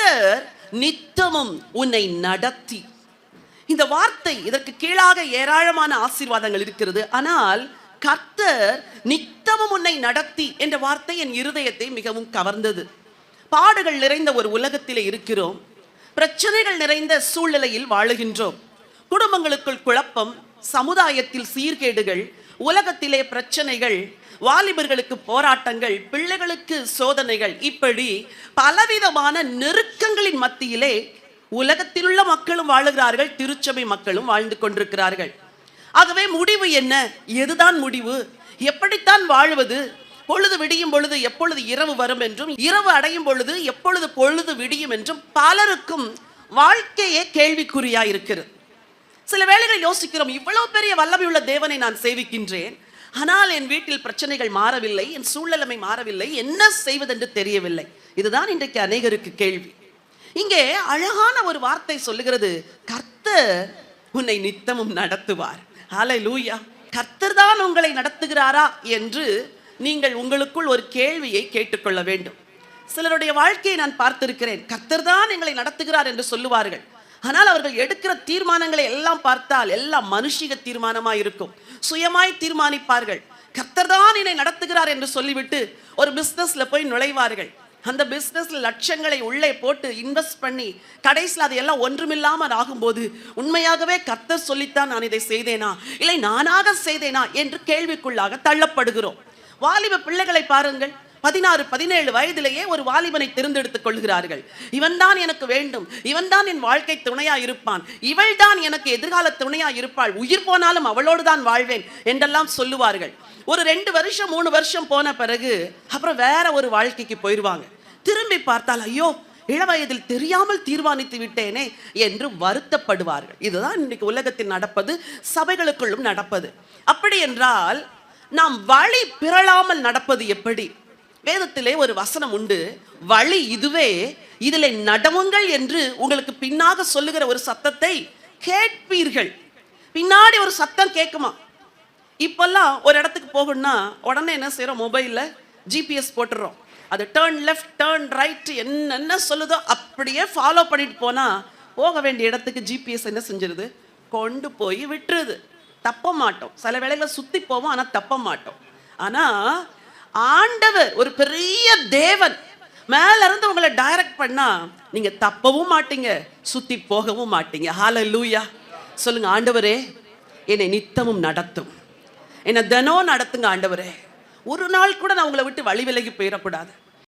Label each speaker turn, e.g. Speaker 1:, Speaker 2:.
Speaker 1: கர்த்தர் நித்தமும் உன்னை நடத்தி. இந்த வார்த்தை இதற்கு கீழாக ஏராளமான ஆசீர்வாதங்கள் இருக்கிறது. ஆனால் கர்த்தர் நித்தமும் உன்னை நடத்தி என்ற வார்த்தை என் இருதயத்தை மிகவும் கவர்ந்தது. பாடுகள் நிறைந்த ஒரு உலகத்திலே இருக்கிறோம். பிரச்சனைகள் நிறைந்த சூழ்நிலையில் வாழுகின்றோம். குடும்பங்களுக்குள் குழப்பம் சமுதாயத்தில் சீர்கேடுகள் உலகத்திலே பிரச்சனைகள் வாலிபர்களுக்கு போராட்டங்கள் பிள்ளைகளுக்கு சோதனைகள் இப்படி பலவிதமான நெருக்கங்களின் மத்தியிலே உலகத்திலுள்ள மக்களும் வாழுகிறார்கள் திருச்சபை மக்களும் வாழ்ந்து கொண்டிருக்கிறார்கள். ஆகவே முடிவு என்ன? எதுதான் முடிவு? எப்படித்தான் வாழ்வது? பொழுது விடியும் பொழுது எப்பொழுது இரவு வரும் என்றும் இரவு அடையும் பொழுது எப்பொழுது பொழுது விடியும் என்றும் பலருக்கும் வாழ்க்கையே கேள்விக்குறியா இருக்கிறது சில வேளைகள் யோசிக்கிறோம் இவ்வளவு பெரிய வல்லமையுள்ள தேவனை நான் சேவிக்கின்றேன். ஆனால் என் வீட்டில் பிரச்சனைகள் மாறவில்லை என் சூழ்நிலைமை மாறவில்லை என்ன செய்வதென்று தெரியவில்லை. இதுதான் இன்றைக்கு அநேகருக்கு கேள்வி. இங்கே அழகான ஒரு வார்த்தை சொல்லுகிறது கர்த்தர் உன்னை நித்தமும் நடத்துவார். ஆலை லூயா கர்த்தர் தான் உங்களை நடத்துகிறாரா? என்று நீங்கள் உங்களுக்குள் ஒரு கேள்வியை கேட்டுக்கொள்ள வேண்டும். சிலருடைய வாழ்க்கையை நான் பார்த்திருக்கிறேன். கர்த்தர் தான் எங்களை நடத்துகிறார் என்று சொல்லுவார்கள். ஆனால் அவர்கள் எடுக்கிற தீர்மானங்களை எல்லாம் பார்த்தால் எல்லாம் மனுஷிக தீர்மானமாக இருக்கும். சுயமாய் தீர்மானிப்பார்கள். கர்த்தர் தான் என்னை நடத்துகிறார் என்று சொல்லிவிட்டு ஒரு பிஸ்னஸ்ல போய் நுழைவார்கள். அந்த பிஸ்னஸ்ல லட்சங்களை உள்ளே போட்டு இன்வெஸ்ட் பண்ணி கடைசியில் அது எல்லாம் ஒன்றுமில்லாமல் ஆகும்போது உண்மையாகவே கர்த்தர் சொல்லித்தான் நான் இதை செய்தேனா? இல்லை நானாக செய்தேனா? என்று கேள்விக்குள்ளாக தள்ளப்படுகிறோம். வாலிப பிள்ளைகளை பாருங்கள். பதினாறு பதினேழு வயதிலேயே ஒரு வாலிபனை தேர்ந்தெடுத்துக் கொள்கிறார்கள். இவன்தான் எனக்கு வேண்டும். இவன்தான் என் வாழ்க்கை துணையா இருப்பான். இவள்தான் எனக்கு எதிர்கால துணையா இருப்பாள். உயிர் போனாலும் அவளோடு தான் வாழ்வேன் என்றெல்லாம் சொல்லுவார்கள். ஒரு ரெண்டு வருஷம் மூணு வருஷம் போன பிறகு அப்புறம் வேற ஒரு வாழ்க்கைக்கு போயிடுவாங்க திரும்பி பார்த்தால் ஐயோ இளவயதில் தெரியாமல் தீர்மானித்து விட்டேனே என்று வருத்தப்படுவார்கள். இதுதான் இன்னைக்கு உலகத்தில் நடப்பது சபைகளுக்குள்ளும் நடப்பது. அப்படி என்றால் நாம் வழி பிறழாமல் நடப்பது எப்படி? வேதத்திலே ஒரு வசனம் உண்டு. வழி இதுவே இதில் நடவுங்கள் என்று உங்களுக்கு பின்னாக சொல்லுகிற ஒரு சத்தத்தை கேட்பீர்கள். பின்னாடி ஒரு சத்தம் கேட்குமா? இப்போல்லாம் ஒரு இடத்துக்கு போகணும்னா உடனே என்ன செய்கிறோம் மொபைலில் ஜிபிஎஸ் போட்டுடுறோம் அது டேர்ன் லெஃப்ட் டேர்ன் ரைட் என்னென்ன சொல்லுதோ அப்படியே ஃபாலோ பண்ணிட்டு போனால் போக வேண்டிய இடத்துக்கு ஜிபிஎஸ் என்ன செஞ்சிருது? கொண்டு போய் விட்டுருது. தப்ப மாட்டோம். சில வேளைகளில் சுற்றி போவோம் ஆனால் தப்ப மாட்டோம். ஆனால் ஆண்டவர் ஒரு பெரிய தேவன். மேல இருந்து உங்களை டைரக்ட் பண்ணா நீங்க தப்பவும் மாட்டீங்க சுத்தி போகவும் மாட்டீங்க. ஹால லூயா சொல்லுங்க ஆண்டவரே என்னை நித்தமும் நடத்தும். என்னை தினம் நடத்துங்க ஆண்டவரே. ஒரு நாள் கூட நான் உங்களை விட்டு வழி விலகி போயிடக்கூடாது.